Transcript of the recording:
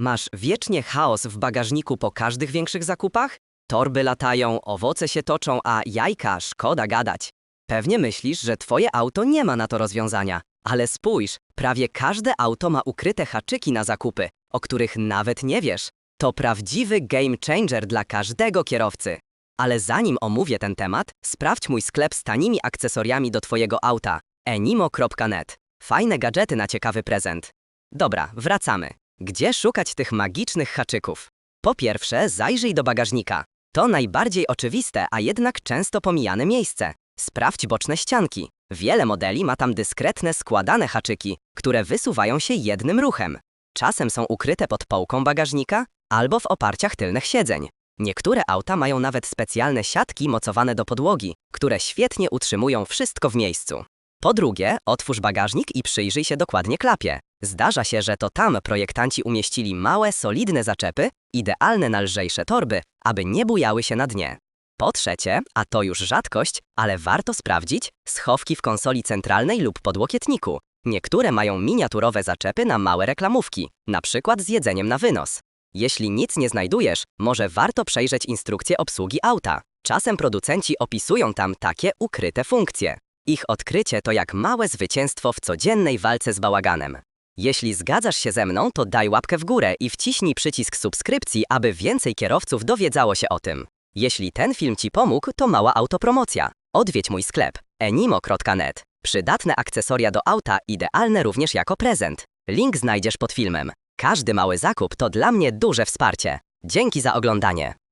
Masz wiecznie chaos w bagażniku po każdych większych zakupach? Torby latają, owoce się toczą, a jajka szkoda gadać. Pewnie myślisz, że twoje auto nie ma na to rozwiązania, ale spójrz, prawie każde auto ma ukryte haczyki na zakupy, o których nawet nie wiesz. To prawdziwy game changer dla każdego kierowcy. Ale zanim omówię ten temat, sprawdź mój sklep z tanimi akcesoriami do twojego auta enimo.net. Fajne gadżety na ciekawy prezent. Dobra, wracamy. Gdzie szukać tych magicznych haczyków? Po pierwsze, zajrzyj do bagażnika. To najbardziej oczywiste, a jednak często pomijane miejsce. Sprawdź boczne ścianki. Wiele modeli ma tam dyskretne, składane haczyki, które wysuwają się jednym ruchem. Czasem są ukryte pod połką bagażnika albo w oparciach tylnych siedzeń. Niektóre auta mają nawet specjalne siatki mocowane do podłogi, które świetnie utrzymują wszystko w miejscu. Po drugie, otwórz bagażnik i przyjrzyj się dokładnie klapie. Zdarza się, że to tam projektanci umieścili małe, solidne zaczepy, idealne na lżejsze torby, aby nie bujały się na dnie. Po trzecie, a to już rzadkość, ale warto sprawdzić, schowki w konsoli centralnej lub podłokietniku. Niektóre mają miniaturowe zaczepy na małe reklamówki, na przykład z jedzeniem na wynos. Jeśli nic nie znajdujesz, może warto przejrzeć instrukcję obsługi auta. Czasem producenci opisują tam takie ukryte funkcje. Ich odkrycie to jak małe zwycięstwo w codziennej walce z bałaganem. Jeśli zgadzasz się ze mną, to daj łapkę w górę i wciśnij przycisk subskrypcji, aby więcej kierowców dowiedzało się o tym. Jeśli ten film Ci pomógł, to mała autopromocja. Odwiedź mój sklep enimo.net. Przydatne akcesoria do auta, idealne również jako prezent. Link znajdziesz pod filmem. Każdy mały zakup to dla mnie duże wsparcie. Dzięki za oglądanie.